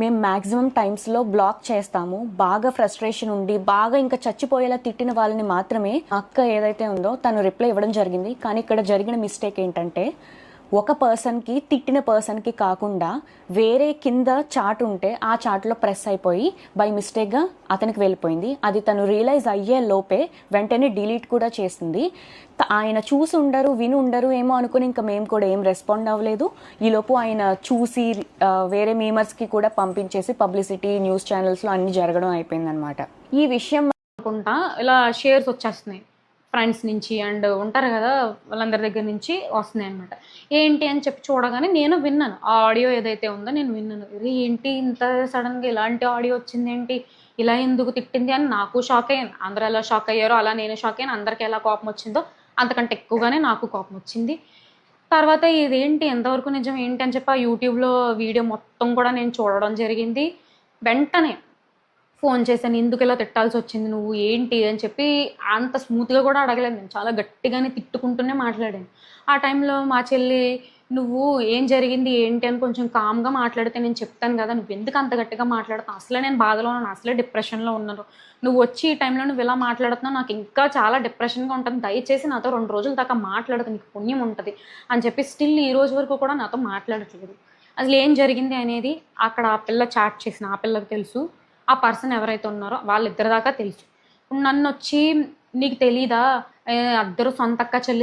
మేము మ్యాక్సిమం టైమ్స్లో బ్లాక్ చేస్తాము. బాగా ఫ్రస్ట్రేషన్ ఉండి బాగా ఇంకా చచ్చిపోయేలా తిట్టిన వాళ్ళని మాత్రమే అక్క ఏదైతే ఉందో తను రిప్లై ఇవ్వడం జరిగింది. కానీ ఇక్కడ జరిగిన మిస్టేక్ ఏంటంటే ఒక పర్సన్కి తిట్టిన పర్సన్కి కాకుండా వేరే కింద చాట్ ఉంటే ఆ చాట్లో ప్రెస్ అయిపోయి బై మిస్టేక్గా అతనికి వెళ్ళిపోయింది. అది తను రియలైజ్ అయ్యే లోపే వెంటనే డిలీట్ కూడా చేసింది ఆయన చూసి ఉండరు విని ఉండరు ఏమో అనుకుని ఇంకా మేము కూడా ఏం రెస్పాండ్ అవ్వలేదు. ఈలోపు ఆయన చూసి వేరే మీమర్స్కి కూడా పంపించేసి పబ్లిసిటీ న్యూస్ ఛానల్స్లో అన్ని జరగడం అయిపోయిందనమాట ఈ విషయం ఇలా షేర్స్ వచ్చేస్తున్నాయి. ఫ్రెండ్స్ నుంచి అండ్ ఉంటారు కదా వాళ్ళందరి దగ్గర నుంచి వస్తున్నాయి అనమాట ఏంటి అని చెప్పి చూడగానే నేను విన్నాను. ఆ ఆడియో ఏదైతే ఉందో నేను విన్నాను. "అరే, ఏంటి ఇంత సడన్గా ఇలాంటి ఆడియో వచ్చింది ఏంటి? ఇలా ఎందుకు తిట్టింది? అని నాకు షాక్ అయ్యాను. అందరూ ఎలా షాక్ అయ్యారో అలా నేను షాక్ అయ్యాను. అందరికీ ఎలా కోపం వచ్చిందో అంతకంటే ఎక్కువగానే నాకు కోపం వచ్చింది. తర్వాత ఇదేంటి ఎంతవరకు నిజం ఏంటి అని చెప్పి ఆ యూట్యూబ్లో వీడియో మొత్తం కూడా నేను చూడడం జరిగింది. వెంటనే ఫోన్ చేశాను ఎందుకు ఇలా తిట్టాల్సి వచ్చింది నువ్వు? ఏంటి? అని చెప్పి అంత స్మూత్గా కూడా అడగలేదు. నేను చాలా గట్టిగానే తిట్టుకుంటూనే మాట్లాడాను. ఆ టైంలో మా చెల్లి నువ్వు ఏం జరిగింది? ఏంటి? అని కొంచెం కామ్గా మాట్లాడితే నేను చెప్తాను కదా నువ్వు ఎందుకు అంత గట్టిగా మాట్లాడుతావు అసలే నేను బాధలో ఉన్నాను అసలే డిప్రెషన్లో ఉన్నాను. నువ్వు వచ్చి ఈ టైంలో నువ్వు ఇలా మాట్లాడుతున్నావు నాకు ఇంకా చాలా డిప్రెషన్గా ఉంటుంది. దయచేసి నాతో రెండు రోజుల దాకా మాట్లాడదు నీకు పుణ్యం ఉంటుంది అని చెప్పి స్టిల్ ఈ రోజు వరకు కూడా నాతో మాట్లాడట్లేదు. అసలు ఏం జరిగింది అనేది అక్కడ ఆ పిల్ల చాట్ చేసిన ఆ పిల్లకి తెలుసు. ఆ పర్సన్ ఎవరైతే ఉన్నారో వాళ్ళిద్దరి దాకా తెలుసు. నన్ను వచ్చి నీకు తెలీదా? ఏ, అద్దరు సొంతక్క చెల్లి